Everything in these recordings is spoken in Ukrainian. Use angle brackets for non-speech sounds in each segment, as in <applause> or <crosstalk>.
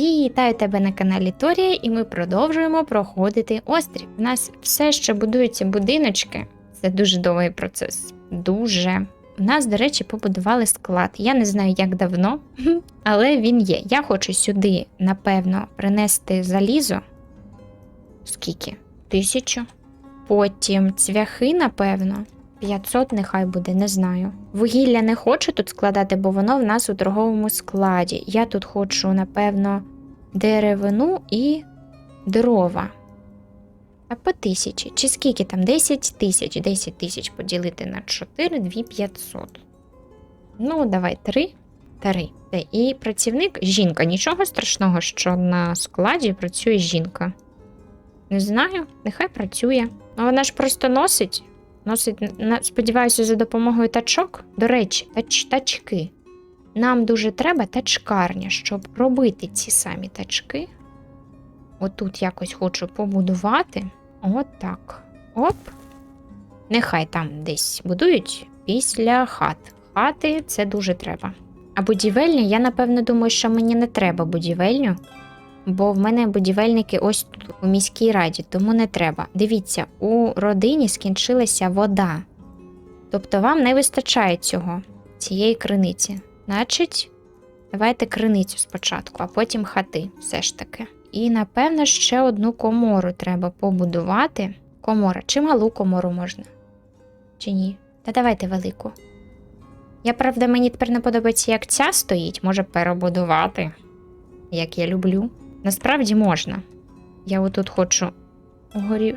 Вітаю тебе на каналі Торія, і ми продовжуємо проходити острів. У нас все ще будуються будиночки. Це дуже довгий процес. Дуже. У нас, до речі, побудували склад. Я не знаю, як давно, <laughs> але він є. Я хочу сюди, напевно, принести залізо. Скільки? Тисячу. Потім цвяхи, напевно. 500 нехай буде, не знаю. Вугілля не хочу тут складати, бо воно в нас у торговому складі. Я тут хочу, напевно, деревину і дрова. А по тисячі. Чи скільки там? 10 тисяч. 10 тисяч поділити на 4, 2500. Ну, давай, 3. 3. І працівник жінка. Нічого страшного, що на складі працює жінка. Не знаю, нехай працює. А вона ж просто носить. Носить, сподіваюся, за допомогою тачок. До речі, тач, тачки. Нам дуже треба тачкарня, щоб робити ці самі тачки. Отут якось хочу побудувати. От так. Оп. Нехай там десь будують після хат. Хати це дуже треба. А будівельня, я напевно думаю, що мені не треба будівельню, бо в мене будівельники ось тут у міській раді, тому не треба. Дивіться, у родині скінчилася вода. Тобто вам не вистачає цього, цієї криниці. Значить, давайте криницю спочатку, а потім хати, все ж таки. І, напевно, ще одну комору треба побудувати. Комора, чи малу комору можна? Чи ні? Та давайте велику. Я, правда, мені тепер не подобається, як ця стоїть, може перебудувати, як я люблю. Насправді можна. Я отут хочу угорі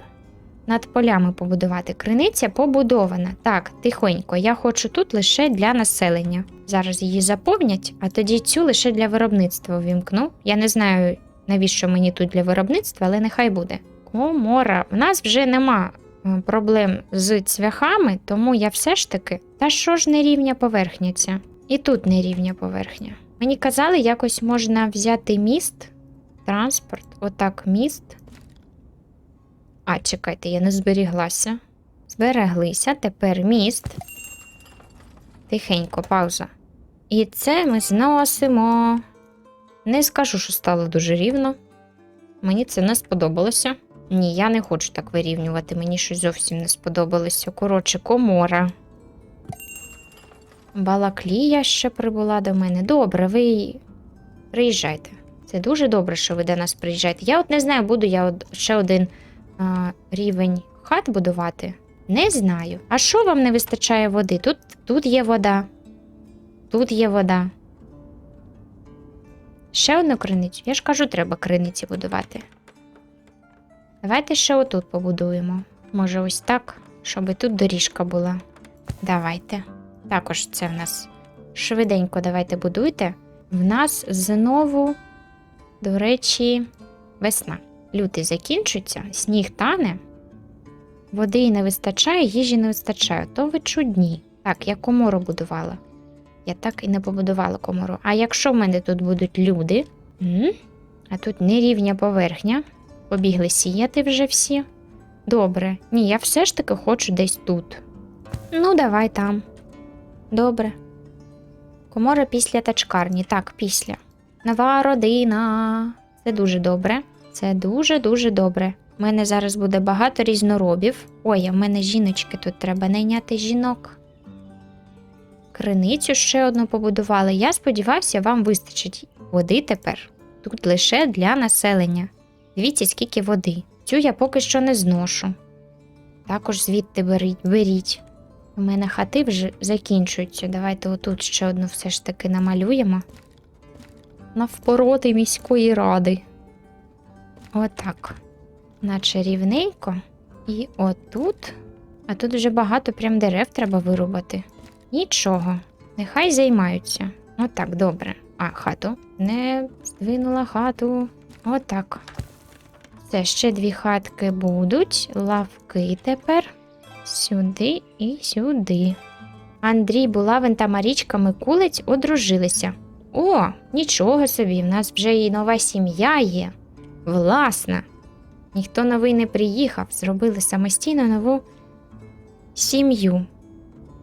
над полями побудувати. Криниця побудована. Так, тихонько. Я хочу тут лише для населення. Зараз її заповнять, а тоді цю лише для виробництва ввімкну. Я не знаю, навіщо мені тут для виробництва, але нехай буде. Комора. В нас вже нема е, проблем з цвяхами, тому я все ж таки. Та що ж не рівня поверхня ця? І тут не рівня поверхня. Мені казали, якось можна взяти міст, транспорт, отак міст. А, чекайте, я не зберіглася. Збереглися, тепер міст. Тихенько, пауза. І це ми зносимо. Не скажу, що стало дуже рівно. Мені це не сподобалося. Ні, я не хочу так вирівнювати, мені щось зовсім не сподобалося. Коротше, комора. Балаклія ще прибула до мене. Добре, ви приїжджайте. Це дуже добре, що ви до нас приїжджаєте. Я от не знаю, буду я ще один а, рівень хат будувати. Не знаю. А що вам не вистачає води? Тут, тут є вода. Тут є вода. Ще одну криницю. Я ж кажу, треба криниці будувати. Давайте ще отут побудуємо. Може, ось так, щоб тут доріжка була. Давайте. Також це в нас швиденько давайте будуйте. В нас знову, до речі, весна. Лютий закінчується, сніг тане, води не вистачає, їжі не вистачає. То ви чудні. Так, я комору будувала. Я так і не побудувала комору. А якщо в мене тут будуть люди, а тут нерівня поверхня, побігли сіяти вже всі. Добре. Ні, я все ж таки хочу десь тут. Ну, давай там. Добре. Комора після тачкарні. Так, після. Нова родина. Це дуже добре. Це дуже-дуже добре. У мене зараз буде багато різноробів. Ой, а в мене жіночки тут треба найняти жінок. Криницю ще одну побудували. Я сподіваюся, вам вистачить води тепер. Тут лише для населення. Дивіться, скільки води. Цю я поки що не зношу. Також звідти беріть. беріть. У мене хати вже закінчуються. Давайте отут ще одну все ж таки намалюємо. Навпороти міської ради. Отак. Наче рівненько. І отут. А тут вже багато прям дерев треба вирубати. Нічого, нехай займаються. Отак, добре. А, хату. Не здвинула хату. Отак. Це ще дві хатки будуть. Лавки тепер. Сюди і сюди. Андрій Булавин та Марічка Микулець одружилися. О, нічого собі, в нас вже і нова сім'я є. Власна. Ніхто новий не приїхав, зробили самостійно нову сім'ю.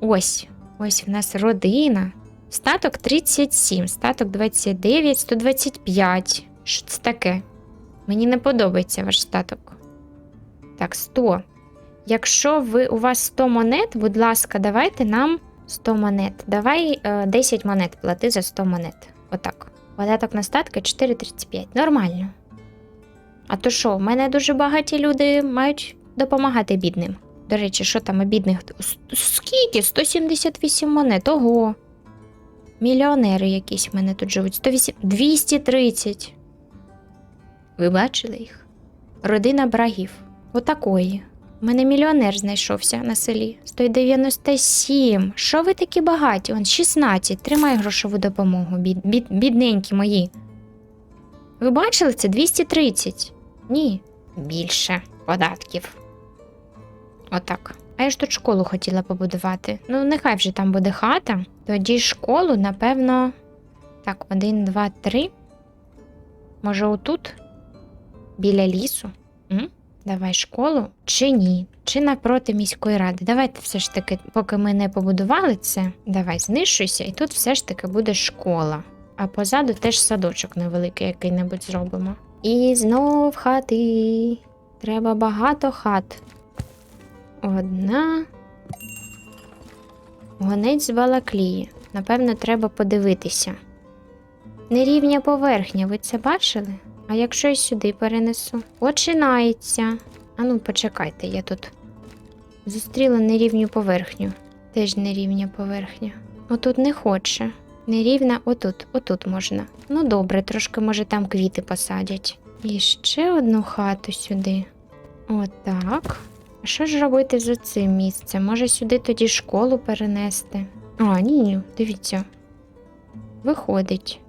Ось, ось в нас родина. Статок 37, статок 29, 125. Що це таке? Мені не подобається ваш статок. Так, 100. Якщо ви, у вас 100 монет, будь ласка, давайте нам 100 монет. Давай е, 10 монет плати за 100 монет. Отак. Податок на статки 4,35. Нормально. А то що, в мене дуже багаті люди мають допомагати бідним. До речі, що там у бідних? Скільки? 178 монет. Ого. Мільйонери якісь в мене тут живуть. 108... 230. Ви бачили їх? Родина брагів. Отакої. У мене мільйонер знайшовся на селі. 197. Що ви такі багаті? Он 16. Тримай грошову допомогу, бід, бід, бідненькі мої. Ви бачили це? 230. Ні. Більше податків. Отак. А я ж тут школу хотіла побудувати. Ну, нехай вже там буде хата. Тоді школу, напевно. Так, один, два, три. Може, отут? Біля лісу? М? Давай школу чи ні? Чи напроти міської ради? Давайте все ж таки, поки ми не побудували це, давай знищуйся, і тут все ж таки буде школа. А позаду теж садочок невеликий який-небудь зробимо. І знов хати. Треба багато хат. Одна. Гонець з Балаклії. Напевно, треба подивитися. Нерівня поверхня, ви це бачили? А якщо я сюди перенесу? Починається. Ану, почекайте, я тут зустріла нерівню поверхню. Теж нерівня поверхня. Отут не хоче. Нерівна отут, отут можна. Ну добре, трошки може там квіти посадять. І ще одну хату сюди. Отак. А що ж робити з цим місцем? Може сюди тоді школу перенести? А, ні, ні, дивіться. Виходить.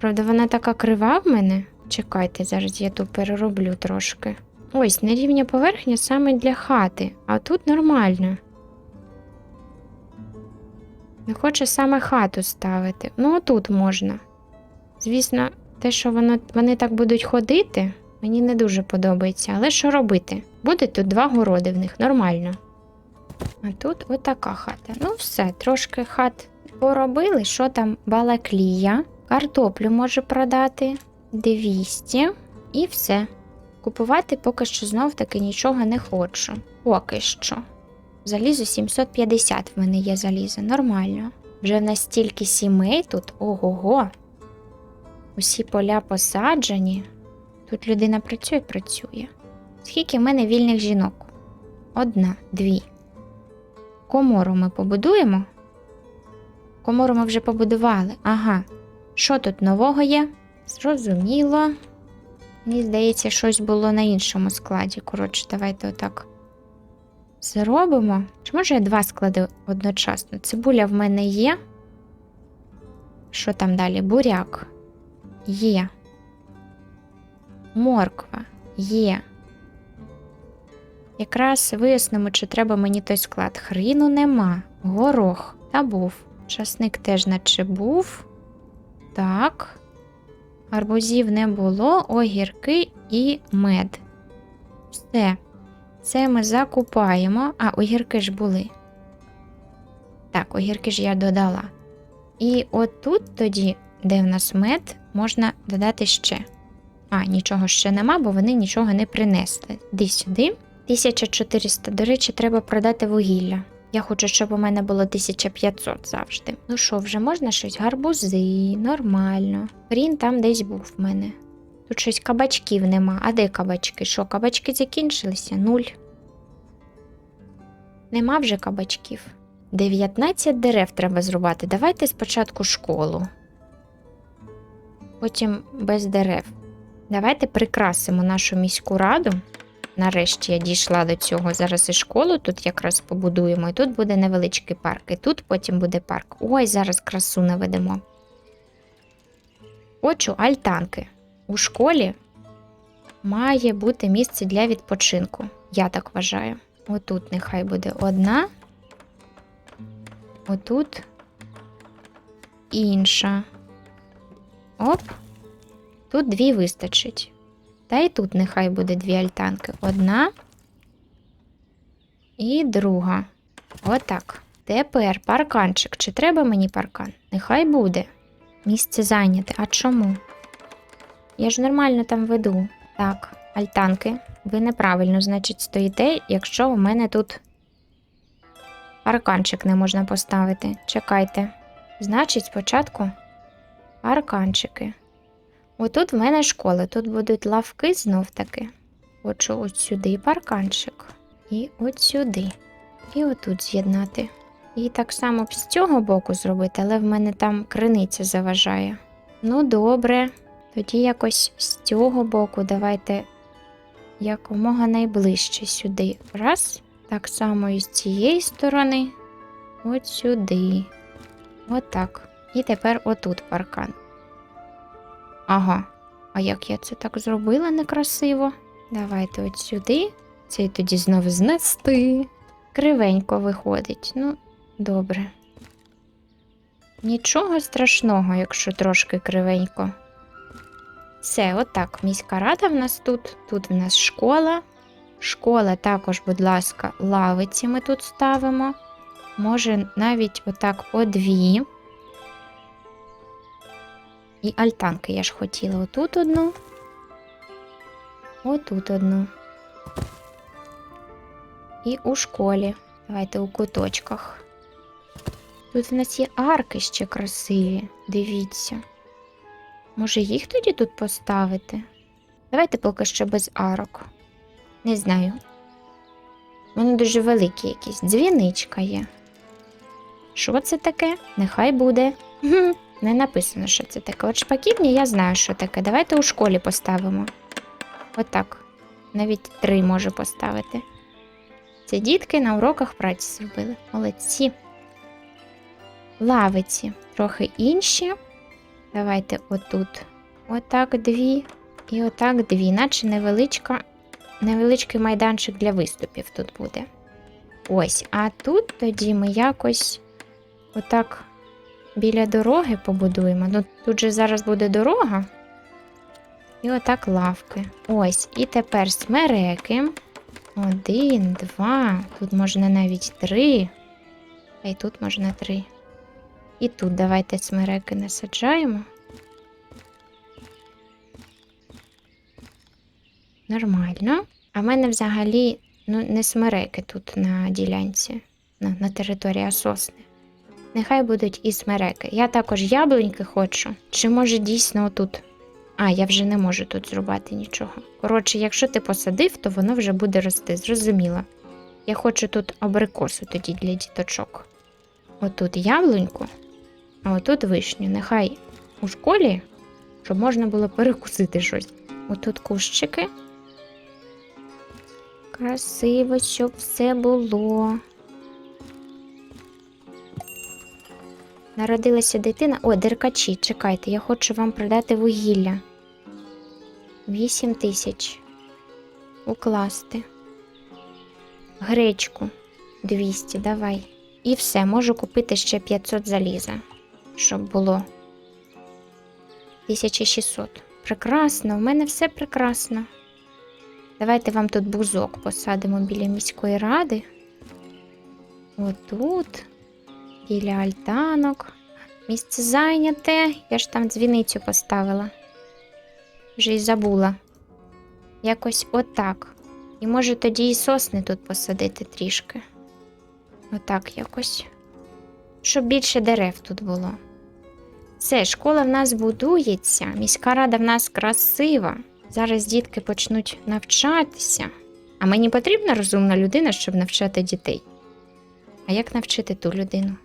Правда, вона така крива в мене. Чекайте, зараз я тут перероблю трошки. Ось, нерівня поверхня саме для хати, а тут нормально. Не хоче саме хату ставити. Ну, отут можна. Звісно, те, що воно, вони так будуть ходити, мені не дуже подобається. Але що робити? Буде тут два городи в них, нормально. А тут отака хата. Ну, все, трошки хат поробили. Що там балаклія? Картоплю може продати 200 і все. Купувати поки що знов таки нічого не хочу. Поки що. Залізо 750 в мене є залізо, нормально. Вже в нас стільки сімей тут, ого-го. Усі поля посаджені. Тут людина працює, працює. Скільки в мене вільних жінок? Одна, дві. Комору ми побудуємо. Комору ми вже побудували. Ага. Що тут нового є? Зрозуміло. Мені здається, щось було на іншому складі. Коротше, давайте отак зробимо. Чи може я два склади одночасно? Цибуля в мене є. Що там далі? Буряк. Є. Морква є. Якраз вияснимо, чи треба мені той склад. Хріну нема. Горох. Та був. Часник теж наче був. Так. Арбузів не було, огірки і мед. Все. Це ми закупаємо. А, огірки ж були. Так, огірки ж я додала. І отут тоді, де в нас мед, можна додати ще. А, нічого ще нема, бо вони нічого не принесли. Іди сюди. 1400. До речі, треба продати вугілля. Я хочу, щоб у мене було 1500 завжди. Ну що, вже можна щось? Гарбузи, нормально. Хрін там десь був в мене. Тут щось кабачків нема. А де кабачки? Що, кабачки закінчилися? Нуль. Нема вже кабачків. 19 дерев треба зрубати. Давайте спочатку школу. Потім без дерев. Давайте прикрасимо нашу міську раду. Нарешті я дійшла до цього. Зараз і школу тут якраз побудуємо, і тут буде невеличкий парк. І тут потім буде парк. Ой, зараз красу наведемо. Хочу альтанки. У школі має бути місце для відпочинку. Я так вважаю. Отут нехай буде одна. Отут інша. Оп. Тут дві вистачить. Та й тут нехай буде дві альтанки. Одна і друга. Отак. Тепер парканчик. Чи треба мені паркан? Нехай буде. Місце зайняте. А чому? Я ж нормально там веду. Так, альтанки. Ви неправильно, значить, стоїте, якщо у мене тут парканчик не можна поставити. Чекайте. Значить, спочатку парканчики. Отут в мене школа, тут будуть лавки знов таки. Хочу от сюди парканчик. І от сюди. І отут з'єднати. І так само з цього боку зробити, але в мене там криниця заважає. Ну, добре. Тоді якось з цього боку давайте якомога найближче сюди. Раз. Так само і з цієї сторони. От сюди. Отак. І тепер отут паркан. Ага. А як я це так зробила некрасиво? Давайте от сюди. Це тоді знову знести. Кривенько виходить. Ну, добре. Нічого страшного, якщо трошки кривенько. Все, отак. Міська рада в нас тут. Тут в нас школа. Школа також, будь ласка, лавиці ми тут ставимо. Може, навіть отак по дві. І альтанки я ж хотіла отут одну. Отут одну. І у школі. Давайте у куточках. Тут в нас є арки ще красиві. Дивіться. Може, їх тоді тут поставити? Давайте поки що без арок. Не знаю. Вони дуже великі якісь. Дзвіничка є. Що це таке? Нехай буде. <laughs> Не написано, що це таке. От шпаківні я знаю, що таке. Давайте у школі поставимо. Отак. Навіть три можу поставити. Це дітки на уроках праці зробили. Молодці. Лавиці трохи інші. Давайте отут. Отак дві. І отак дві, наче невеличка, невеличкий майданчик для виступів тут буде. Ось, а тут тоді ми якось отак біля дороги побудуємо. Ну, тут же зараз буде дорога. І отак лавки. Ось, і тепер смереки. Один, два. Тут можна навіть три. А й тут можна три. І тут давайте смереки насаджаємо. Нормально. А в мене взагалі ну, не смереки тут на ділянці, на, на території сосни. Нехай будуть і смереки. Я також яблуньки хочу. Чи може дійсно отут? А, я вже не можу тут зрубати нічого. Коротше, якщо ти посадив, то воно вже буде рости, зрозуміло. Я хочу тут абрикосу тоді для діточок. Отут яблуньку, а отут вишню. Нехай у школі, щоб можна було перекусити щось. Отут кущики. Красиво, щоб все було. Народилася дитина. О, деркачі, чекайте, я хочу вам продати вугілля. 8 тисяч. Укласти. Гречку 200, давай. І все, можу купити ще 500 заліза, щоб було 1600. Прекрасно, в мене все прекрасно. Давайте вам тут бузок посадимо біля міської ради. Отут, біля альтанок. Місце зайняте. Я ж там дзвіницю поставила. Вже й забула. Якось отак. І може тоді і сосни тут посадити трішки. Отак якось. Щоб більше дерев тут було. Все, школа в нас будується, міська рада в нас красива. Зараз дітки почнуть навчатися. А мені потрібна розумна людина, щоб навчати дітей. А як навчити ту людину?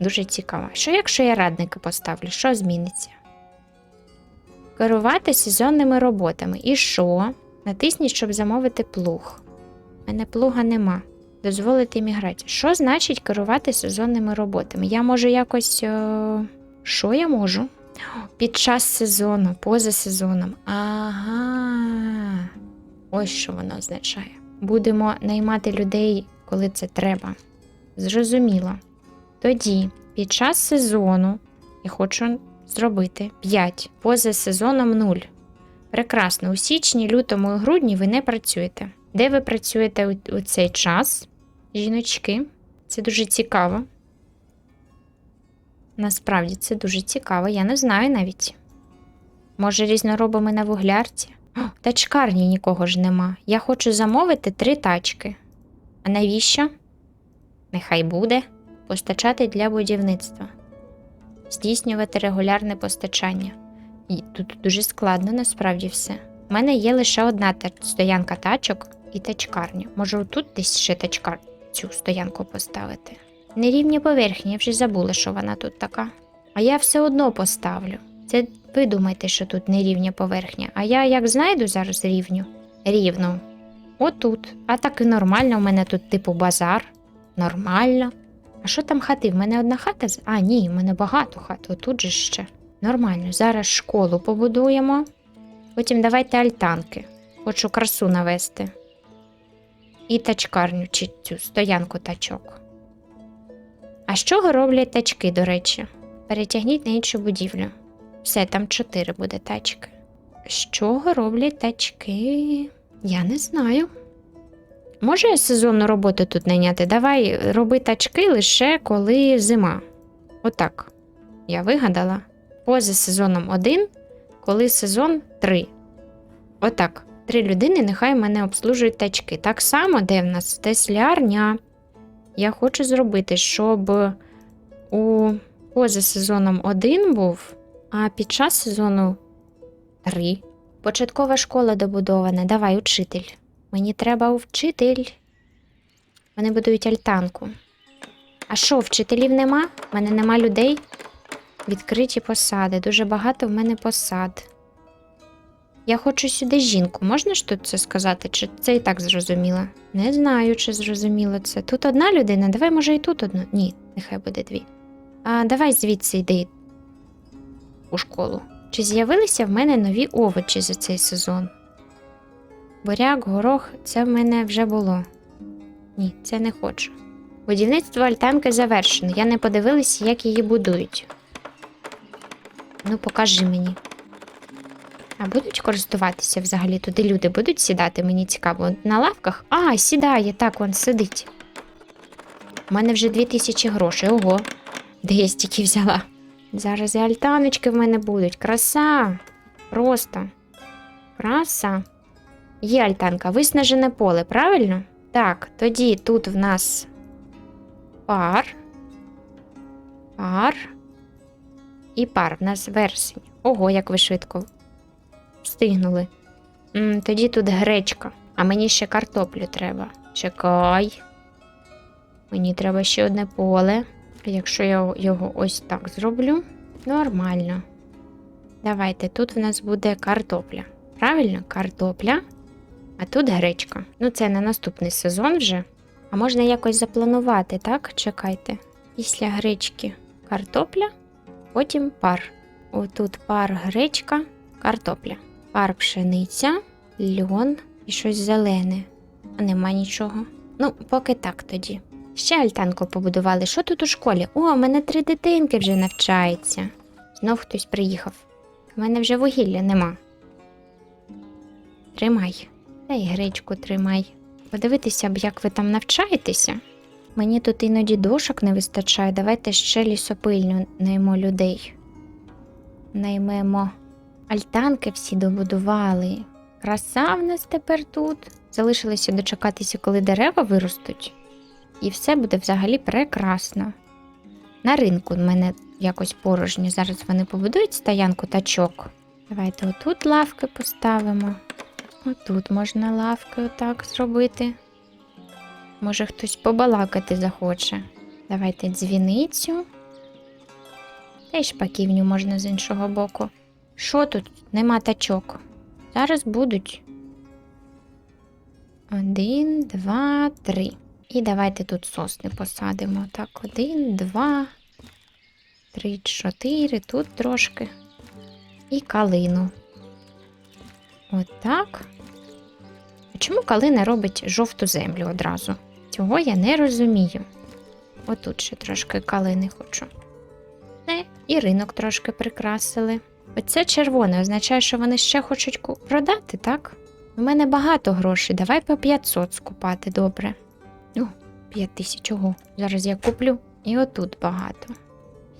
Дуже цікаво. Що якщо я радника поставлю, що зміниться? Керувати сезонними роботами. І що? Натисніть, щоб замовити плуг. У мене плуга нема. Дозволити міграцію. Що значить керувати сезонними роботами? Я можу якось. О... Що я можу? Під час сезону, поза сезоном. Ага. Ось що воно означає. Будемо наймати людей, коли це треба. Зрозуміло. Тоді, під час сезону, я хочу зробити 5, поза сезоном 0. Прекрасно, у січні, лютому і грудні ви не працюєте. Де ви працюєте у, цей час, жіночки? Це дуже цікаво. Насправді це дуже цікаво, я не знаю навіть. Може, різноробами на вуглярці? О, тачкарні нікого ж нема. Я хочу замовити три тачки. А навіщо? Нехай буде постачати для будівництва, здійснювати регулярне постачання. І тут дуже складно насправді все. У мене є лише одна стоянка тачок і тачкарня. Може, отут десь ще тачкар цю стоянку поставити. Нерівні поверхні, я вже забула, що вона тут така. А я все одно поставлю. Це ви думаєте, що тут нерівня поверхня. А я як знайду зараз рівню? Рівну. Отут. А так і нормально, у мене тут типу базар. Нормально. А що там хати? В мене одна хата? з- А, ні, в мене багато хат. Отут же ще. Нормально. Зараз школу побудуємо. Потім давайте альтанки. Хочу красу навести. І тачкарню чи цю стоянку тачок. А з чого роблять тачки, до речі? Перетягніть на іншу будівлю. Все, там чотири буде тачки. З чого роблять тачки? Я не знаю. Може сезонну роботу тут найняти? Давай роби тачки лише коли зима. Отак. Я вигадала. Поза сезоном 1, коли сезон 3. Отак. Три людини нехай мене обслужують тачки. Так само, де в нас теслярня. Я хочу зробити, щоб у поза сезоном 1 був, а під час сезону 3. Початкова школа добудована. Давай, учитель. Мені треба вчитель. Вони будують альтанку. А що, вчителів нема? В мене нема людей. Відкриті посади. Дуже багато в мене посад. Я хочу сюди жінку. Можна ж тут це сказати? Чи це і так зрозуміло? Не знаю, чи зрозуміло це. Тут одна людина, давай, може, і тут одну. Ні, нехай буде дві. А давай звідси йди у школу. Чи з'явилися в мене нові овочі за цей сезон? Буряк, горох, це в мене вже було. Ні, це не хочу. Будівництво альтанки завершено. Я не подивилася, як її будують. Ну, покажи мені. А будуть користуватися взагалі туди люди будуть сідати, мені цікаво. На лавках? А, сідає, так, он сидить. У мене вже 2000 грошей. Ого. Де я стільки взяла? Зараз і альтаночки в мене будуть. Краса. Просто. Краса. Є альтанка, виснажене поле, правильно? Так, тоді тут в нас пар. Пар. І пар. В нас вересень. Ого, як ви швидко встигнули. М, тоді тут гречка. А мені ще картоплю треба. Чекай. Мені треба ще одне поле. Якщо я його ось так зроблю, нормально. Давайте, тут в нас буде картопля. Правильно, картопля. А тут гречка. Ну, це на наступний сезон вже. А можна якось запланувати, так? Чекайте. Після гречки картопля, потім пар. Отут пар гречка, картопля. Пар пшениця, льон і щось зелене. А нема нічого. Ну, поки так тоді. Ще альтанку побудували. Що тут у школі? О, в мене три дитинки вже навчаються. Знов хтось приїхав. У мене вже вугілля нема. Тримай. Та й гречку тримай. Подивитися б, як ви там навчаєтеся. Мені тут іноді дошок не вистачає. Давайте ще лісопильню наймо людей. Наймемо. Альтанки всі добудували. Краса в нас тепер тут. Залишилося дочекатися, коли дерева виростуть. І все буде взагалі прекрасно. На ринку в мене якось порожньо. Зараз вони побудують стоянку тачок. Давайте отут лавки поставимо. Отут можна лавки отак зробити. Може, хтось побалакати захоче. Давайте дзвіницю. Та й шпаківню можна з іншого боку. Що тут? Нема тачок. Зараз будуть. Один, два, три. І давайте тут сосни посадимо. Так, один, два, три, чотири. Тут трошки. І калину. Отак. А чому калина робить жовту землю одразу? Цього я не розумію. Отут ще трошки калини хочу. Не, і ринок трошки прикрасили. Оце червоне означає, що вони ще хочуть продати, так? У мене багато грошей. Давай по 500 скупати, добре. О, 5 тисяч, ого. Зараз я куплю. І отут багато.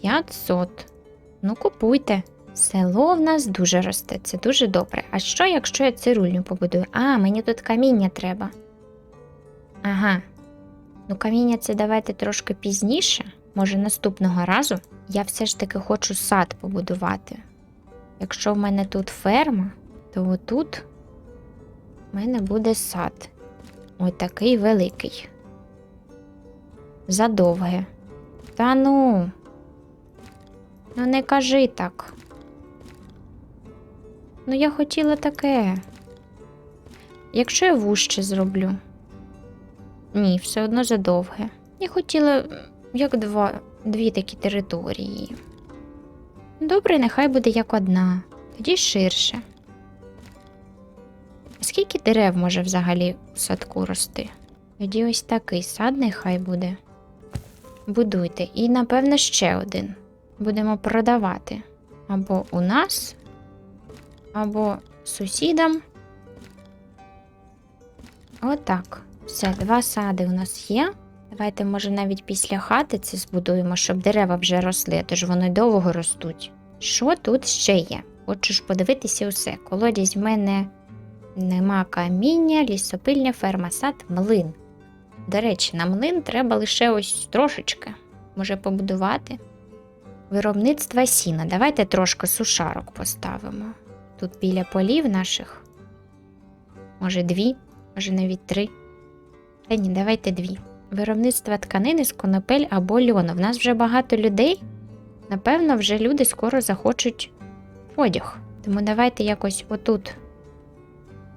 500. Ну, купуйте. Село в нас дуже росте, це дуже добре. А що, якщо я цирульню побудую? А, мені тут каміння треба. Ага. Ну, каміння це давайте трошки пізніше. Може, наступного разу я все ж таки хочу сад побудувати. Якщо в мене тут ферма, то отут в мене буде сад. Ось такий великий. Задовге. Та ну. Ну не кажи так. Ну, я хотіла таке. Якщо я вужче зроблю. Ні, все одно задовге. Я хотіла як два, дві такі території. Добре, нехай буде як одна, тоді ширше. Скільки дерев може взагалі у садку рости? Тоді ось такий сад нехай буде. Будуйте. І, напевно, ще один. Будемо продавати. Або у нас, або сусідам. Отак. Все, два сади у нас є. Давайте, може, навіть після хати це збудуємо, щоб дерева вже росли, тож вони довго ростуть. Що тут ще є? Хочу ж подивитися усе. Колодязь в мене нема каміння, лісопильня, ферма, сад, млин. До речі, на млин треба лише ось трошечки. Може побудувати. Виробництва сіна. Давайте трошки сушарок поставимо. Тут біля полів наших. Може, дві, може навіть три. Та ні, давайте дві. Виробництво тканини з конопель або льону. В нас вже багато людей. Напевно, вже люди скоро захочуть одяг. Тому давайте якось отут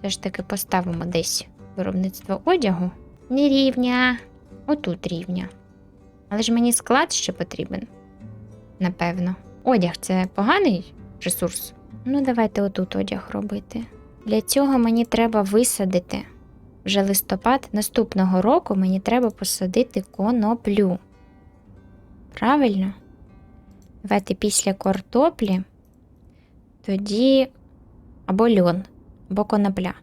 все ж таки поставимо десь виробництво одягу. Не рівня, отут рівня. Але ж мені склад ще потрібен. Напевно. Одяг це поганий ресурс. Ну, давайте отут одяг робити. Для цього мені треба висадити вже листопад. Наступного року мені треба посадити коноплю. Правильно? Давайте після картоплі, тоді або льон, або конопля.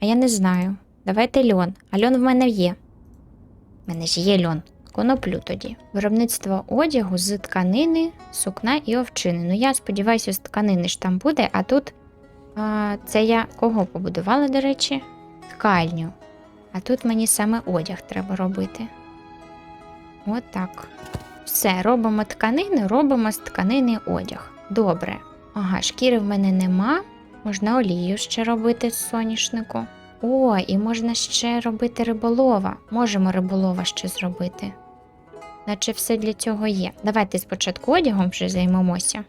А я не знаю. Давайте льон. А льон в мене є. В мене ж є льон. Коноплю тоді. Виробництво одягу з тканини, сукна і овчини. Ну, я сподіваюся, з тканини ж там буде, а тут а, це я кого побудувала, до речі? Ткальню. А тут мені саме одяг треба робити. От так. Все, робимо тканини, робимо з тканини одяг. Добре. Ага, шкіри в мене нема. Можна олію ще робити з соняшнику. О, і можна ще робити риболова. Можемо риболова ще зробити. Наче все для цього є. Давайте спочатку одягом вже займемося.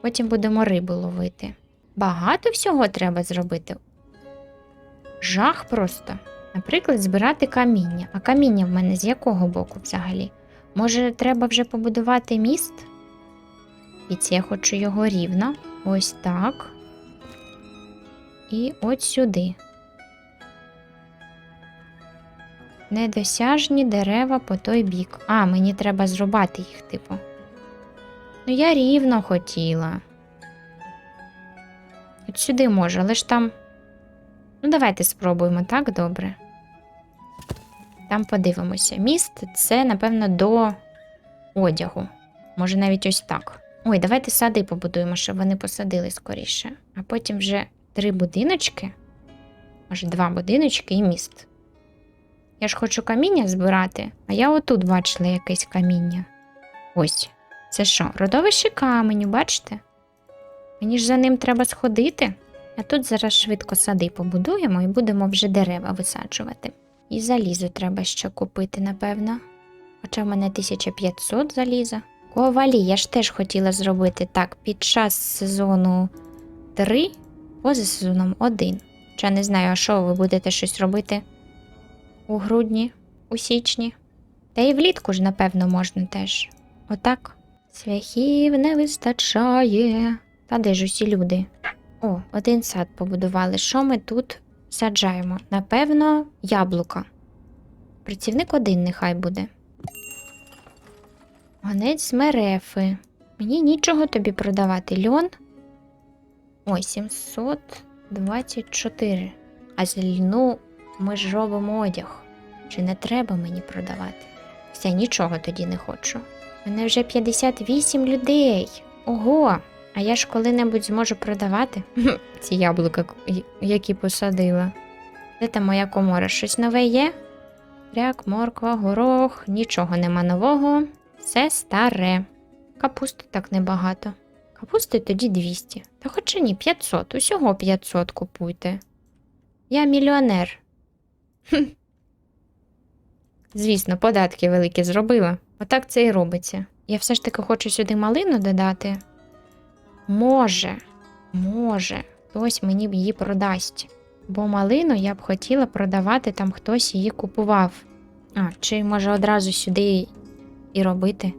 Потім будемо рибу ловити. Багато всього треба зробити. Жах просто. Наприклад, збирати каміння. А каміння в мене з якого боку взагалі? Може, треба вже побудувати міст? І це я хочу його рівно. Ось так. І от сюди. Недосяжні дерева по той бік. А, мені треба зрубати їх, типу. Ну, я рівно хотіла. От сюди можу, але ж там. Ну, давайте спробуємо, так, добре. Там подивимося. Міст це, напевно, до одягу. Може, навіть ось так. Ой, давайте сади побудуємо, щоб вони посадили скоріше. А потім вже три будиночки. Може, два будиночки і міст. Я ж хочу каміння збирати, а я отут бачила якесь каміння. Ось. Це що, родовище каменю, бачите? Мені ж за ним треба сходити. А тут зараз швидко сади побудуємо і будемо вже дерева висаджувати. І залізо треба ще купити, напевно. Хоча в мене 1500 заліза. Ковалі, я ж теж хотіла зробити так під час сезону 3, поза сезоном 1. Хоча не знаю, а що ви будете щось робити у грудні, у січні. Та і влітку ж, напевно, можна теж. Отак. Свяхів не вистачає. Та де ж усі люди? О, один сад побудували. Що ми тут саджаємо? Напевно, яблука. Працівник один нехай буде. Гонець мерефи. Мені нічого тобі продавати. Льон. Ой, 724. А з льну ми ж робимо одяг. Чи не треба мені продавати? Все, нічого тоді не хочу. Мене вже 58 людей. Ого, А я ж коли-небудь зможу продавати <laughs> ці яблука, які посадила. Де там моя комора? Щось нове є? Ряк, морква, горох, нічого нема нового. Все старе. Капусти так небагато. Капусти тоді 200. Та хоча ні, 500. Усього 500 купуйте. Я мільйонер. Хм. Звісно, податки великі зробила. Отак це і робиться. Я все ж таки хочу сюди малину додати. Може, може, хтось мені б її продасть. Бо малину я б хотіла продавати, там хтось її купував. А, чи може одразу сюди і робити?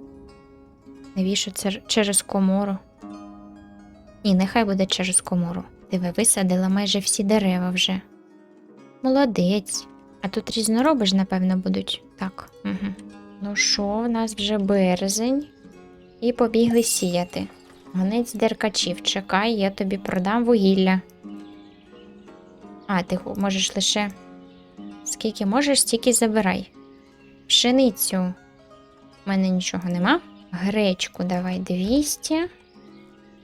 Навіщо це через комору? Ні, нехай буде через комору. Диви, висадила майже всі дерева вже. Молодець. А тут різнороби ж, напевно, будуть. Так. Угу. Ну що, в нас вже березень. І побігли сіяти. Гонець деркачів, чекай, я тобі продам вугілля. А, ти можеш лише. Скільки можеш, стільки забирай. Пшеницю. У мене нічого нема. Гречку давай 200.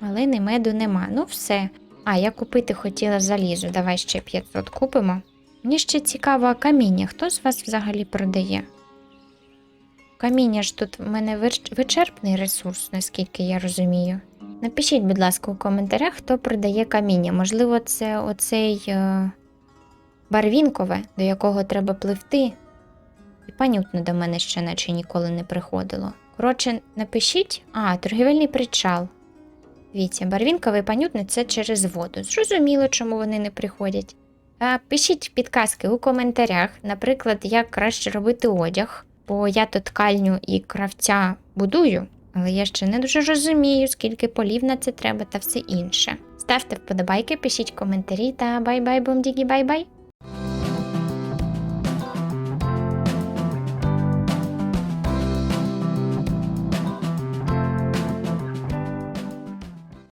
Малини меду нема. Ну, все. А, я купити хотіла залізу. Давай ще 500 купимо. Мені ще цікаво, каміння. Хто з вас взагалі продає? Каміння ж тут в мене вичерпний ресурс, наскільки я розумію. Напишіть, будь ласка, у коментарях, хто продає каміння. Можливо, це оцей е, барвінкове, до якого треба пливти. І панютно до мене ще наче ніколи не приходило. Коротше, напишіть, а, торгівельний причал. Дивіться, барвінкове і панютне це через воду. Зрозуміло, чому вони не приходять. А пишіть підказки у коментарях, наприклад, як краще робити одяг, бо я тут ткальню і кравця будую, але я ще не дуже розумію, скільки полів на це треба та все інше. Ставте вподобайки, пишіть коментарі та бай-бай, бум-дігі, бай-бай!